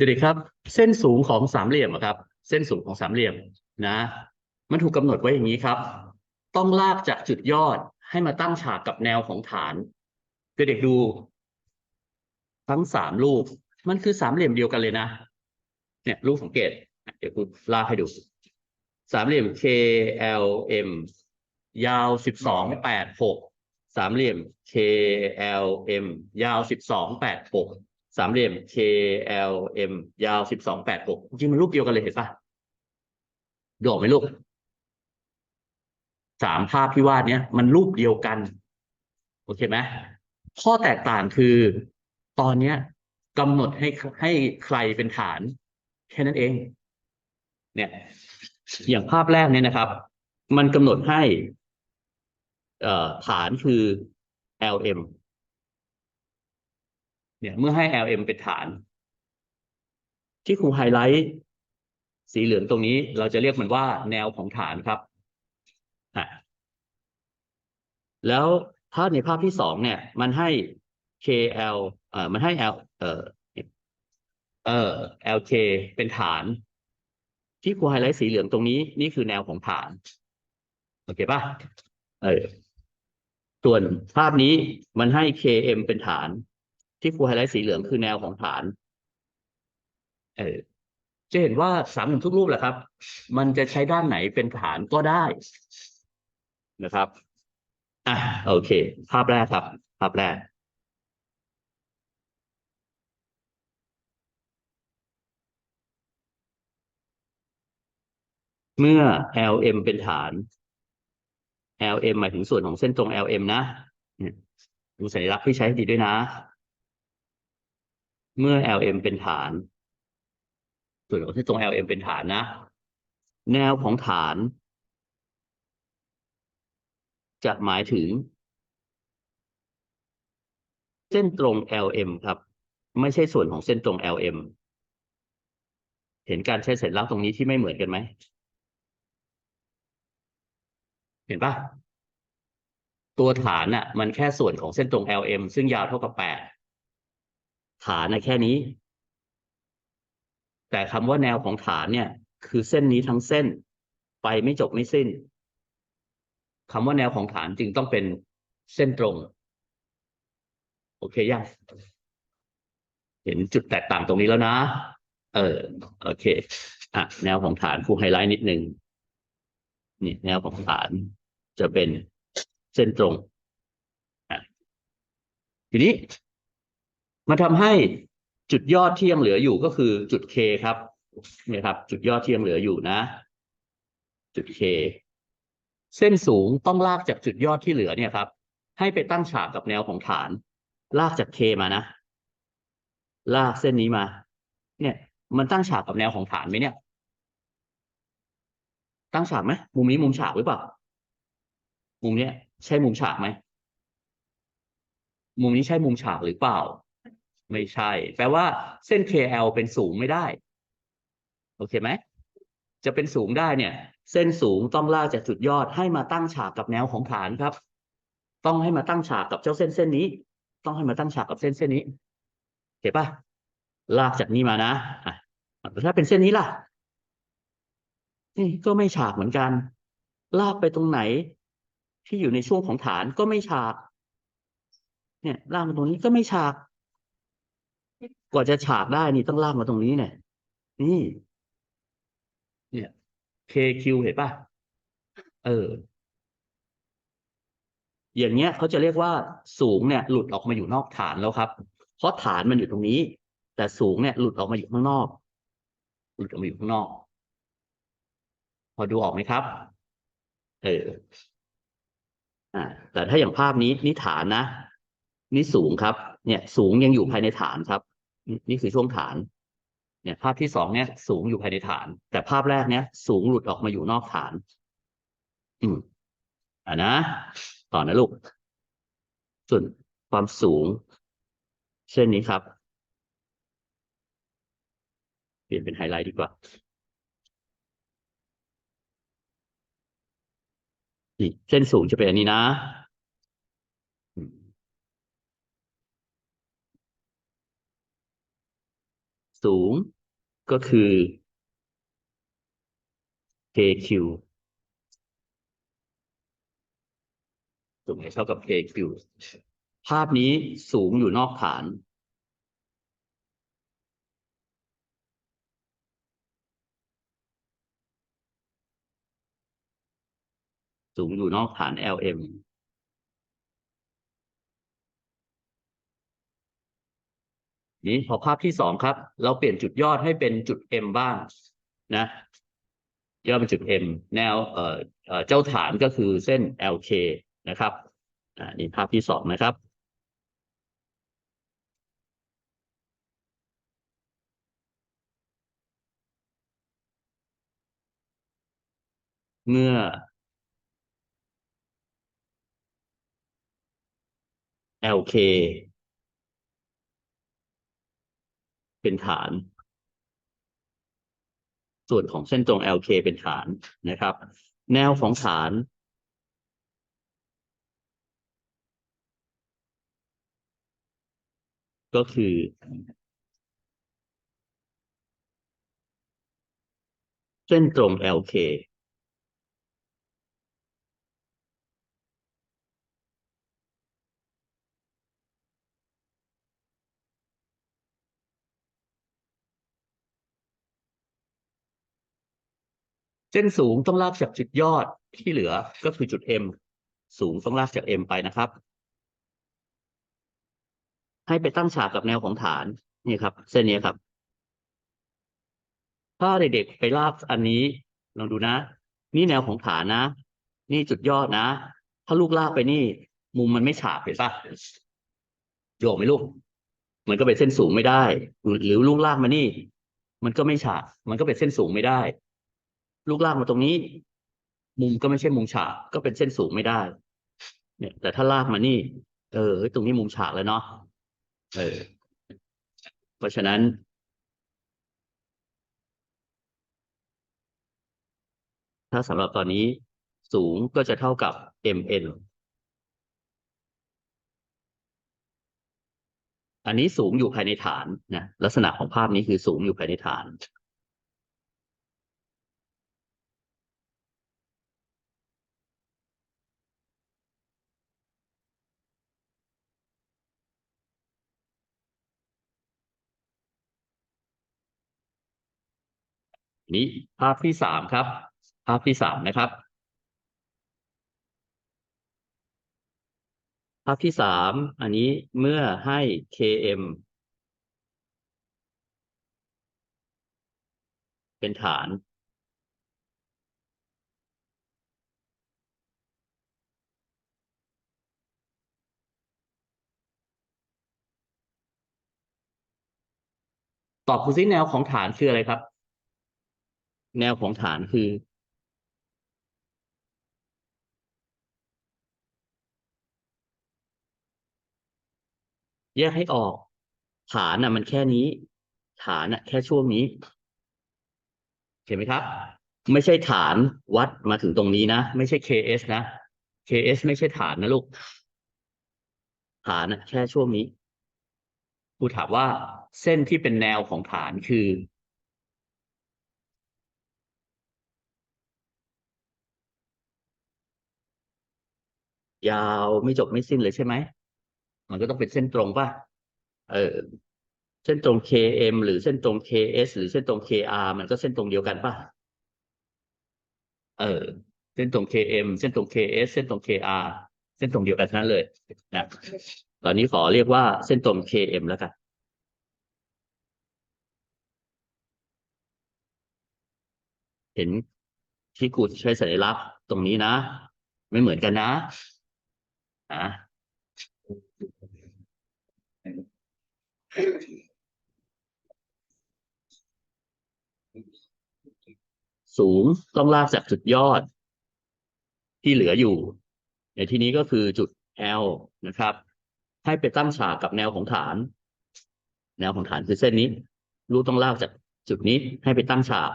เด็กๆครับ เส้นสูงของสามเหลี่ยมครับ เส้นสูงของสามเหลี่ยมนะ มันถูกกำหนดไว้อย่างนี้ครับ ต้องลากจากจุดยอดให้มาตั้งฉากกับแนวของฐานเด็กๆดู ทั้งสามรูป มันคือสามเหลี่ยมเดียวกันเลยนะ เนี่ยรูปสังเกต เดี๋ยวคุณลากให้ดู สามเหลี่ยม KLM ยาวสิบสองแปดหกสามเหลี่ยม KLM ยาวสิบสองแปดหก สามเหลี่ยม KLM ยาวสิบสองแปดหกจริงมันรูปเดียวกันเลยเห็นปะดูออกไหมลูกสามภาพที่วาดเนี้ยมันรูปเดียวกัน โอเคไหมข้อแตกต่างคือตอนเนี้ยกำหนดให้ให้ใครเป็นฐาน แค่นั้นเอง เนี่ย อย่างภาพแรกเนี่ยนะครับ มันกำหนดให้ เอ่อฐานคือ LM เนี่ยเมื่อให้ LM เป็นฐาน ที่ครูไฮไลท์สีเหลืองตรงนี้เราจะเรียกมันว่าแนวของฐานครับแล้วถ้าในภาพที่สองเนี่ย มันให้ KL เอ่อมันให้ L เอ่อเอ่อ LK เป็นฐาน ที่ครูไฮไลท์สีเหลืองตรงนี้นี่คือแนวของฐาน โอเคป่ะเออส่วนภาพนี้มันให้ KM เป็นฐาน ที่ครูไฮไลท์สีเหลืองคือแนวของฐาน เออจะเห็นว่าสามเหลี่ยมทุกรูปแหละครับ มันจะใช้ด้านไหนเป็นฐานก็ได้นะครับอะโอเค ภาพแรกครับ ภาพแรก เมื่อ LM เป็นฐาน LM หมายถึงส่วนของเส้นตรง LM นะดูสัญลักษณ์ที่ใช้ดีด้วยนะ เมื่อ LM เป็นฐาน ส่วนของเส้นตรง LM เป็นฐานนะ แนวของฐาน จะหมายถึง เส้นตรง LM ครับ ไม่ใช่ส่วนของเส้นตรง LM เห็นการใช้เสัญลักษณ์ตรงนี้ที่ไม่เหมือนกันไหม เห็นปะตัวฐานน่ะ มันแค่ส่วนของเส้นตรง LM ซึ่งยาวเท่ากับแปด ฐานนะแค่นี้ แต่คำว่าแนวของฐานเนี่ย คือเส้นนี้ทั้งเส้น ไปไม่จบไม่สิ้นคำว่าแนวของฐานจึงต้องเป็นเส้นตรง โอเคยังเห็นจุดแตกต่างตรงนี้แล้วนะ เออ โอเค อะ แนวของฐานครูไฮไลท์นิดนึง นี่ แนวของฐานจะเป็นเส้นตรง อะ ทีนี้ มาทำให้จุดยอดที่ยังเหลืออยู่ก็คือจุด K ครับนี่ครับ จุดยอดที่ยังเหลืออยู่นะ จุด K เส้นสูงต้องลากจากจุดยอดที่เหลือเนี่ยครับ ให้ไปตั้งฉากกับแนวของฐาน ลากจาก K มานะ ลากเส้นนี้มา เนี่ย มันตั้งฉากกับแนวของฐานไหมเนี่ย ตั้งฉากไหมมุมนี้มุมฉากหรือเปล่ามุมเนี้ยใช่มุมฉากไหมมุมนี้ใช่มุมฉากหรือเปล่า ไม่ใช่ แปลว่าเส้น KL เป็นสูงไม่ได้ โอเคไหม จะเป็นสูงได้เนี่ย เส้นสูงต้องลากจากจุดยอดให้มาตั้งฉากกับแนวของฐานครับ ต้องให้มาตั้งฉากกับเจ้าเส้นเส้นนี้ ต้องให้มาตั้งฉากกับเส้นเส้นนี้เห็นปะลากจากนี้มานะอะถ้าเป็นเส้นนี้ล่ะ นี่ก็ไม่ฉากเหมือนกัน ลากไปตรงไหน ที่อยู่ในช่วงของฐานก็ไม่ฉาก เนี่ยลากมาตรงนี้ก็ไม่ฉาก กว่าจะฉากได้นี่ต้องลากมาตรงนี้เนี่ย นี่ เนี่ย KQ เห็นป่ะ เออ อย่างเงี้ยเขาจะเรียกว่าสูงเนี่ย หลุดออกมาอยู่นอกฐานแล้วครับ เพราะฐานมันอยู่ตรงนี้ แต่สูงเนี่ย หลุดออกมาอยู่ข้างนอก หลุดออกมาอยู่ข้างนอก พอดูออกไหมครับ เอออ่าแต่ถ้าอย่างภาพนี้นี่ฐานนะนี่สูงครับ เนี่ย สูงยังอยู่ภายในฐานครับ นี่คือช่วงฐาน เนี่ย ภาพที่สองเนี่ย สูงอยู่ภายในฐาน แต่ภาพแรกเนี่ย สูงหลุดออกมาอยู่นอกฐาน อืมอ่านะ ต่อนะลูก ส่วนความสูงเช่นนี้ครับ เปลี่ยนเป็นไฮไลท์ดีกว่านี่เส้นสูงจะเป็นอันนี้นะอืม สูงก็คือ KQ สูงเท่ากับ KQ ภาพนี้สูงอยู่นอกฐาน สูงอยู่นอกฐาน LM นี้พอภาพที่สองครับ เราเปลี่ยนจุดยอดให้เป็นจุด M บ้างนะยอดเป็นจุด M แนวเอ่อเอ่อเจ้าฐานก็คือเส้น LK นะครับอ่านี่ภาพที่สองนะครับเมื่อ LK เป็นฐาน ส่วนของเส้นตรง LK เป็นฐานนะครับ แนวของฐาน ก็คือเส้นตรง LK เส้นสูงต้องลากจากจุดยอดที่เหลือก็คือจุด M สูงต้องลากจาก M ไปนะครับ ให้ไปตั้งฉากกับแนวของฐานนี่ครับ เส้นนี้ครับ ถ้าเด็กๆไปลากอันนี้ลองดูนะ นี่แนวของฐานนะ นี่จุดยอดนะ ถ้าลูกลากไปนี่ มุมมันไม่ฉากเห็นปะโยกไหมลูกมันก็เป็นเส้นสูงไม่ได้ หรือหรือลูกลากมานี่ มันก็ไม่ฉาก มันก็เป็นเส้นสูงไม่ได้ ลูกลากมาตรงนี้ มุมก็ไม่ใช่มุมฉากก็เป็นเส้นสูงไม่ได้ เนี่ย แต่ถ้าลากมานี่ เออตรงนี้มุมฉากแล้วเนาะเออ เพราะฉะนั้น ถ้าสำหรับตอนนี้สูงก็จะเท่ากับ mn อันนี้สูงอยู่ภายในฐานนะลักษณะของภาพนี้คือสูงอยู่ภายในฐาน นี้ภาพที่สามครับ ภาพที่สามนะครับ ภาพที่สามอันนี้เมื่อให้ km เป็นฐานตอบคุณซิแนวของฐานคืออะไรครับ แนวของฐานคือ แยกให้ออก ฐานน่ะ มันแค่นี้ ฐานน่ะ แค่ช่วงนี้ เห็นไหมครับ ไม่ใช่ฐานวัดมาถึงตรงนี้นะ ไม่ใช่ KS นะ KS ไม่ใช่ฐานนะลูก ฐานน่ะ แค่ช่วงนี้ครูถามว่าเส้นที่เป็นแนวของฐานคือ ยาวไม่จบไม่สิ้นเลยใช่ไหม มันก็ต้องเป็นเส้นตรงป่ะ เออ เส้นตรง KM หรือเส้นตรง KS หรือเส้นตรง KR มันก็เส้นตรงเดียวกันป่ะ เออ เส้นตรง KM เส้นตรง KS เส้นตรง KR เส้นตรงเดียวกันทั้งนั้นเลยนะตอนนี้ขอเรียกว่าเส้นตรง KM แล้วกันเห็นที่กูใช้สัญลักษณ์ตรงนี้นะ ไม่เหมือนกันนะ อะสูงต้องลากจากจุดยอด ที่เหลืออยู่ ในที่นี้ก็คือจุด L นะครับ ให้ไปตั้งฉากกับแนวของฐาน แนวของฐานคือเส้นนี้ ลูกต้องลากจากจุดนี้ให้ไปตั้งฉาก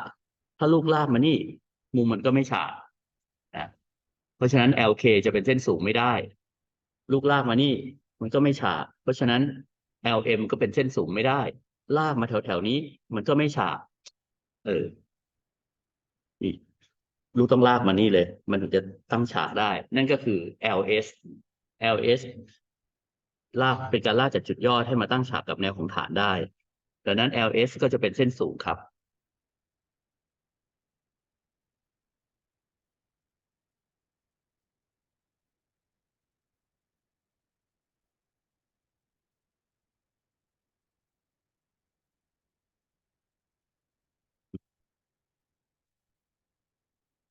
ถ้าลูกลากมานี่ มุมมันก็ไม่ฉากนะเพราะฉะนั้น LK จะเป็นเส้นสูงไม่ได้ ลูกลากมานี่ มันก็ไม่ฉาก เพราะฉะนั้น LM ก็เป็นเส้นสูงไม่ได้ ลากมาแถวแถวนี้ มันก็ไม่ฉาก เออนี่ลูกต้องลากมานี่เลย มันถึงจะตั้งฉากได้ นั่นก็คือ LS LS ลากเป็นการลากจากจุดยอดให้มาตั้งฉากกับแนวของฐานได้ดังนั้น LS ก็จะเป็นเส้นสูงครับ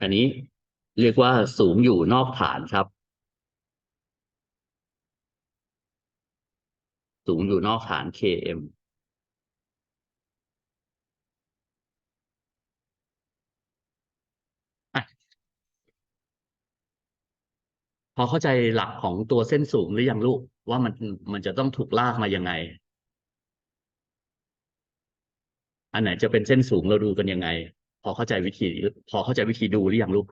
อันนี้เรียกว่าสูงอยู่นอกฐานครับ สูงอยู่นอกฐาน KM อะพอเข้าใจหลักของตัวเส้นสูงหรือยังลูก ว่ามันมันจะต้องถูกลากมายังไง อันไหนจะเป็นเส้นสูงเราดูกันยังไง พอเข้าใจวิธี พอเข้าใจวิธีดูหรือยังลูก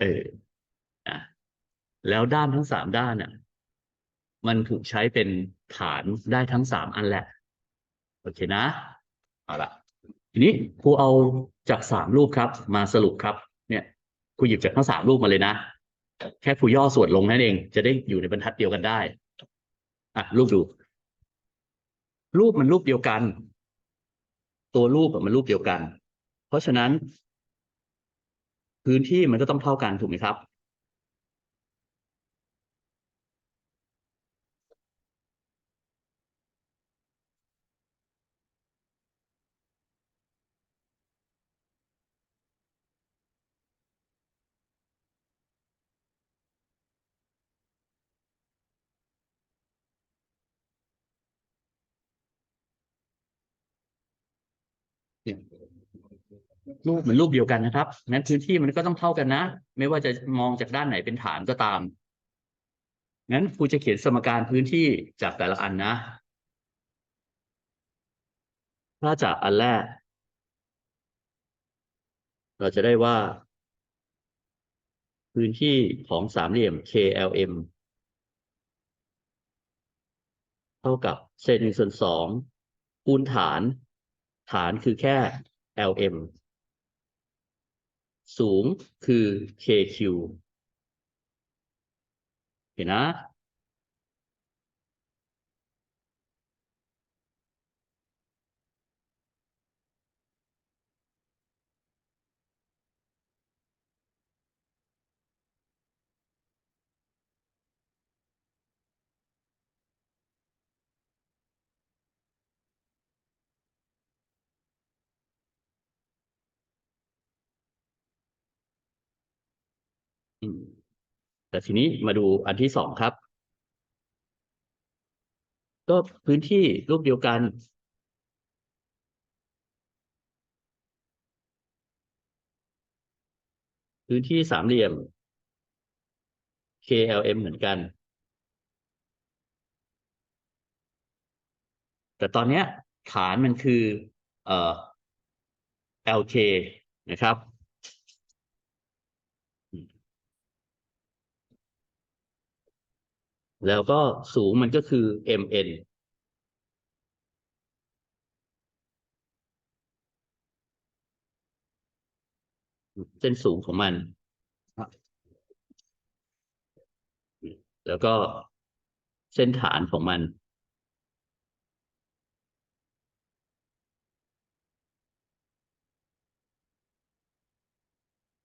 เอออะแล้วด้านทั้งสามด้านน่ะ มันถูกใช้เป็นฐานได้ทั้งสามอันแหละ โอเคนะ เอาละทีนี้ครูเอาจากสามรูปครับ มาสรุปครับ เนี่ยครูหยิบจากทั้งสามรูปมาเลยนะ แค่ครูย่อส่วนลงนั่นเอง จะได้อยู่ในบรรทัดเดียวกันได้ อะ รูปดู รูปมันรูปเดียวกัน ตัวรูปมันรูปเดียวกัน ราะฉะนั้น พื้นที่มันก็ต้องเท่ากันถูกไหมครับเนี่ย รูปเหมือนรูปเดียวกันนะครับงั้นพื้นที่มันก็ต้องเท่ากันนะ ไม่ว่าจะมองจากด้านไหนเป็นฐานก็ตามงั้นครูจะเขียนสมการพื้นที่จากแต่ละอันนะ ถ้าจากอันแรก เราจะได้ว่า พื้นที่ของสามเหลี่ยม KLM เท่ากับเศษหนึ่งส่วนสองคูณฐาน ฐานคือแค่ LM สูงคือ KQ เห็นนะ แต่ทีนี้มาดูอันที่สองครับ ก็พื้นที่รูปเดียวกัน พื้นที่สามเหลี่ยม KLM เหมือนกัน แต่ตอนเนี้ยฐานมันคือเอ่อ LK นะครับ แล้วก็สูงมันก็คือ MN เส้นสูงของมัน แล้วก็เส้นฐานของมัน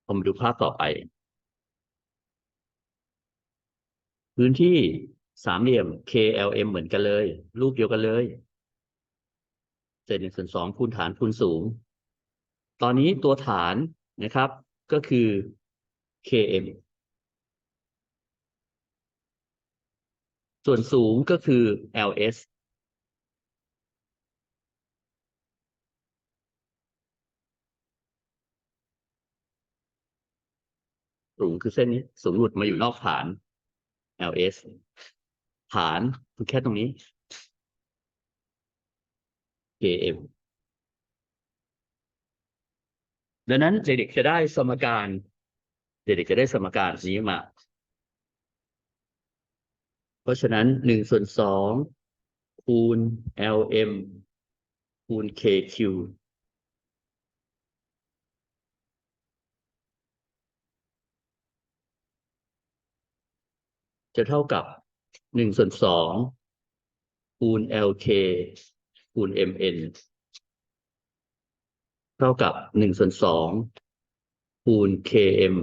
ผมดูภาพต่อไป พื้นที่สามเหลี่ยม KLM เหมือนกันเลย รูปเดียวกันเลย เศษหนึ่งส่วนสองคูณฐานคูณสูง ตอนนี้ตัวฐานนะครับ ก็คือ KM ส่วนสูงก็คือ LS สูงคือเส้นนี้สูงหลุดมาอยู่นอกฐาน LS ฐานคือแค่ตรงนี้ KM ดังนั้นเด็กๆจะได้สมการเด็กๆจะได้สมการนี้มา เพราะฉะนั้นหนึ่งส่วนสองคูณ LM คูณ KQ จะเท่ากับหนึ่งส่วนสองคูณ LK คูณ MN เท่ากับหนึ่งส่วนสองคูณ KM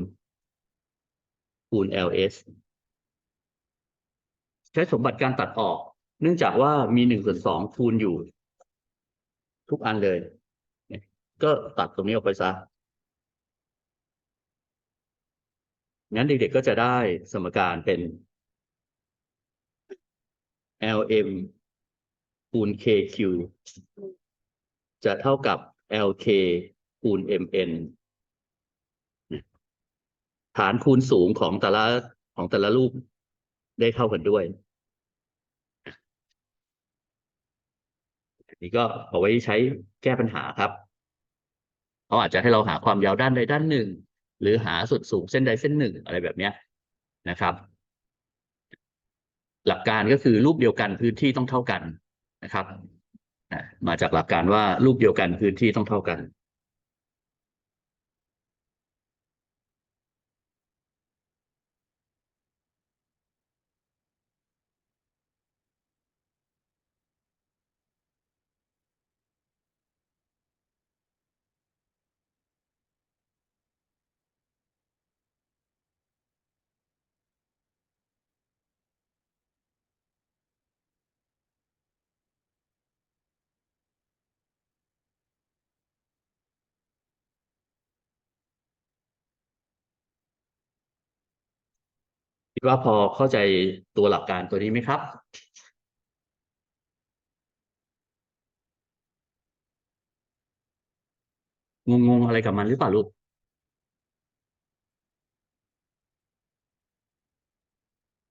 คูณ LS ใช้สมบัติการตัดออก เนื่องจากว่ามีหนึ่งส่วนสองคูณอยู่ ทุกอันเลย ก็ตัดตรงนี้ออกไปซะ งั้นเด็กๆก็จะได้สมการเป็น LM คูณ KQ จะเท่ากับ LK คูณ MN ฐานคูณสูงของแต่ละของแต่ละรูปได้เท่ากันด้วยนนี้ก็เอาไว้ใช้แก้ปัญหาครับเขาอาจจะให้เราหาความยาวด้านใดด้านหนึ่ง หรือหาส่วนสูงเส้นใดเส้นหนึ่งอะไรแบบเนี้ยนะครับ หลักการก็คือรูปเดียวกันพื้นที่ต้องเท่ากันนะครับมาจากหลักการว่ารูปเดียวกันพื้นที่ต้องเท่ากัน คิดว่าพอเข้าใจตัวหลักการตัวนี้ไหมครับงงๆอะไรกับมันหรือเปล่าลูก